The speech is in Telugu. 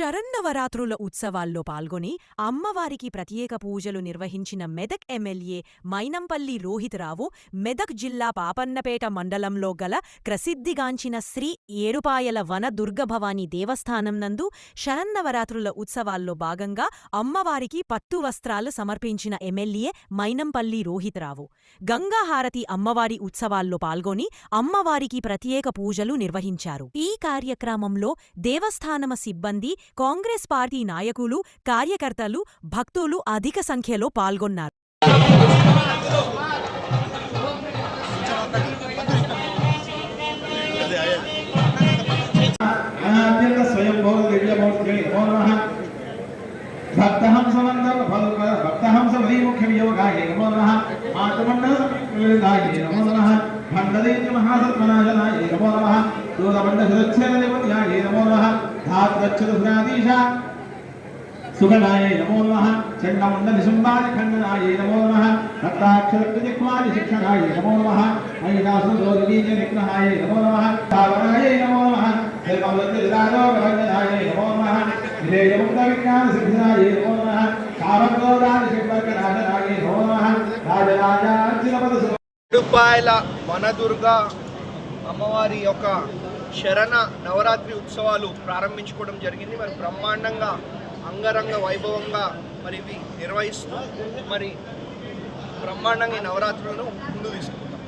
శరన్నవరాత్రుల ఉత్సవాల్లో పాల్గొని అమ్మవారికి ప్రత్యేక పూజలు నిర్వహించిన మెదక్ ఎమ్మెల్యే మైనంపల్లి రోహితరావు మెదక్ జిల్లా పాపన్నపేట మండలంలో గల ప్రసిద్ధిగాంచిన శ్రీ ఏడుపాయల వన దుర్గభవాని దేవస్థానం నందు శరన్నవరాత్రుల ఉత్సవాల్లో భాగంగా అమ్మవారికి పట్టు వస్త్రాలు సమర్పించిన ఎమ్మెల్యే మైనంపల్లి రోహితరావు. గంగాహారతి అమ్మవారి ఉత్సవాల్లో పాల్గొని అమ్మవారికి ప్రత్యేక పూజలు నిర్వహించారు. ఈ కార్యక్రమంలో దేవస్థానమ సిబ్బంది కాంగ్రెస్ పార్టీ నాయకులు కార్యకర్తలు భక్తులు అధిక సంఖ్యలో పాల్గొన్నారు. అనాద్యంత నమో నమః. భక్తహంస వందన ధాత్రచ్ఛురాధీశ సుగణాయ నమో నమః. చండముండ నిశుంబాది ఖండనాయ నమో నమః. రక్తాక్షరక్తిక్వాది శిక్షణాయ నమో నమః. మహిళాసు దోర్బీజ నిగ్రహాయ నమో నమః. భావనాయ నమో నమః. నిర్మలరాజోగభంజనాయ నమో నమః. విజయముక్త విజ్ఞాన సిద్ధినాయ నమో నమః. కామక్రోధాది శివర్కనాశనాయ నమో నమః. రాజరాజార్జునపద ఏడుపాయల వనదుర్గ అమ్మవారి యొక్క శరణ నవరాత్రి ఉత్సవాలు ప్రారంభించుకోవడం జరిగింది. మరి బ్రహ్మాండంగా అంగరంగ వైభవంగా మరి ఇవి నిర్వహిస్తూ మరి బ్రహ్మాండంగా ఈ నవరాత్రులను ముందు తీసుకుంటాం